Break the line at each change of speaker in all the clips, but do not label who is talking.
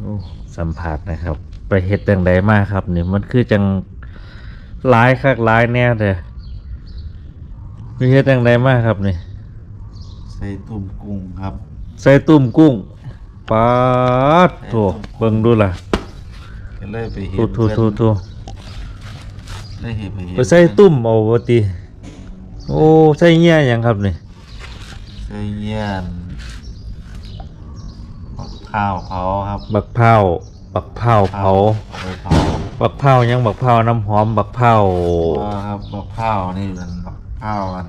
โอ้สัมผัสนะครับ ไปเฮ็ดจังใดมาครับนี่มันคือจังหลายคักหลายแน่เด้อไปเฮ็ดจังใดมาครับนี่
ใส่ตุ่มกุ้งครับ
ใส่ตุ่มกุ้งปาดโถเบิ่งดูล่ะ
ก็เลยไปเห็
ทู
น
ทูทูทู
ได้เห็นไปเห็น
ไปใส่ตุ่มเอาบ่ติโอ้ใส่เงี้ยหยังครับนี่
ใส่เยี่ย นมะพร้าวเผาครับ
บักพร้าวบักพร้าวเผา
ไปเผา
บักพร้าวหยังบักพร้าวน้ำหอมบักพร้าว
อ๋อครับมะพร้าวนี่เป็นมะพร้าวอัน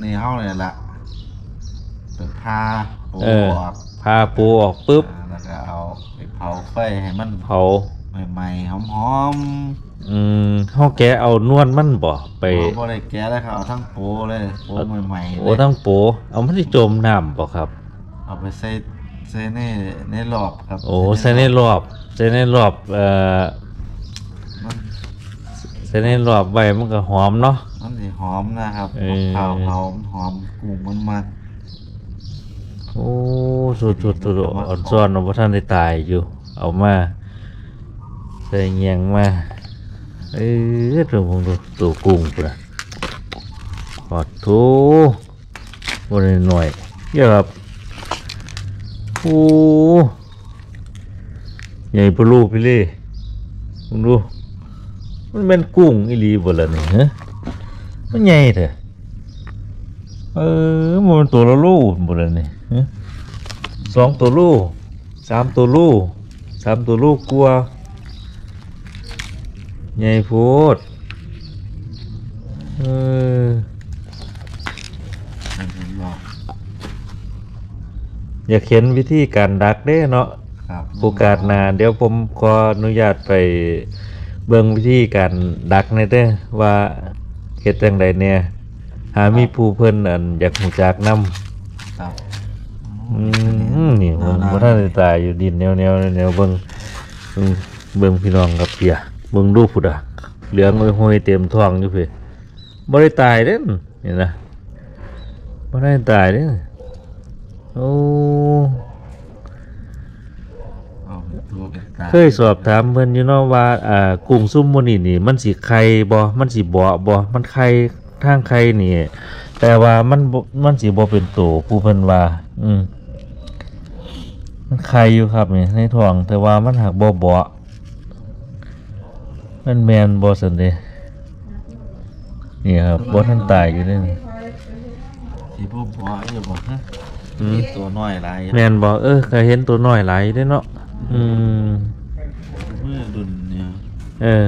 ในห้องเลยละเป็นผ้าปู
เออ
ออก
พาปูออกปุ๊บ
อ่าแล้วก็เอาไปเผาไฟให้มัน
เผา
ใหม่ๆหอม
อืมเฮาแกะเอานวลมันบ่ไป
ๆเอาบ่ได้แกะเลยครับเอาทั้งปูเลยปูใหม่ๆเล
โอ้
ย
ทั้งโปเอามันสิจมน้ำบ่ครับ
เอาไปใส่ ใส่ในในหลอบครับ
โอ้ใส่ในรอบใส่ในรอบเอ่อ
มัน
ใส่ในรอบไว้มันก็หอมเนาะ
มันสิหอมนะครับ
เออ
เผาเผามันหอมกุ้งมันมัน
โอ้สุดสุดสุดอ่อนซ้อนเอาบ่ทันได้ตายอยู่ เอามาใส่เงียงมาเอ้ยตัวผมดูตัวกุ้งพุ่นน่ะขอดโทบ่ได้หน่อยเยอะครับ โอ้ใหญ่ปลูกพี่เล่มึงดู มันเป็นกุ้งอีหลีบ่ละนี่ฮะมันใหญ่แท้เออมันเป็นตัวละโลบ่ละนี่ฮะสองตัวโลสามตัวโลสามตัวโลกกลัวใหญ่โพดเออ
อบ
อยากเห็นวิธีการดักเด้เนาะ
ครับ
โอกาสหน้าเดี๋ยวผมขออนุญาตไปเบิ่งวิธีการดักในอยเด้อว่าเฮ็ดจังใดเนี่ยหามีผู้เพิ่นอันอยากรู้จักนำ
ครับ
อืมนี่ผมบ่ทันได้ตายอยู่ดินแนวแนวแนวเบิ่งเบิ่งเบิ่งพี่น้องครับเพียเบิ่งดูพุ่นอะเหลืองห้อยๆเต็มท้องอยู่เพิ่นบ่ได้ตายเด้นนี่นะบ่ได้ตายเด้อ โอ้
เอาเป็นตัวเป็นตา
เคยสอบถามเพิ่นอยู่เนาะว่าอ่ากุ้งซุ่มมื้อนี้นี่ มันสิไข่บ่มันสิบ่บ่มันไข่ทางไข่นี่ แต่ว่ามันบ่มันสิบ่เป็นโตผู้เพิ่นว่า อืมมันไข่อยู่ครับนี่ในท้องแต่ว่ามันหักบ่บ่มันแม่นบ่ซั่นเด้นี่ครับบ่ทันตายอยู่เด้นี่
ที่ผู้บ่อยู่บ่ฮะ
อืม
มีตัวน้อยหลาย
แม่นบ่เออก็เห็นตัวน้อยหลายเด้เนาะอืม
มือดุนเนี่ย
เออ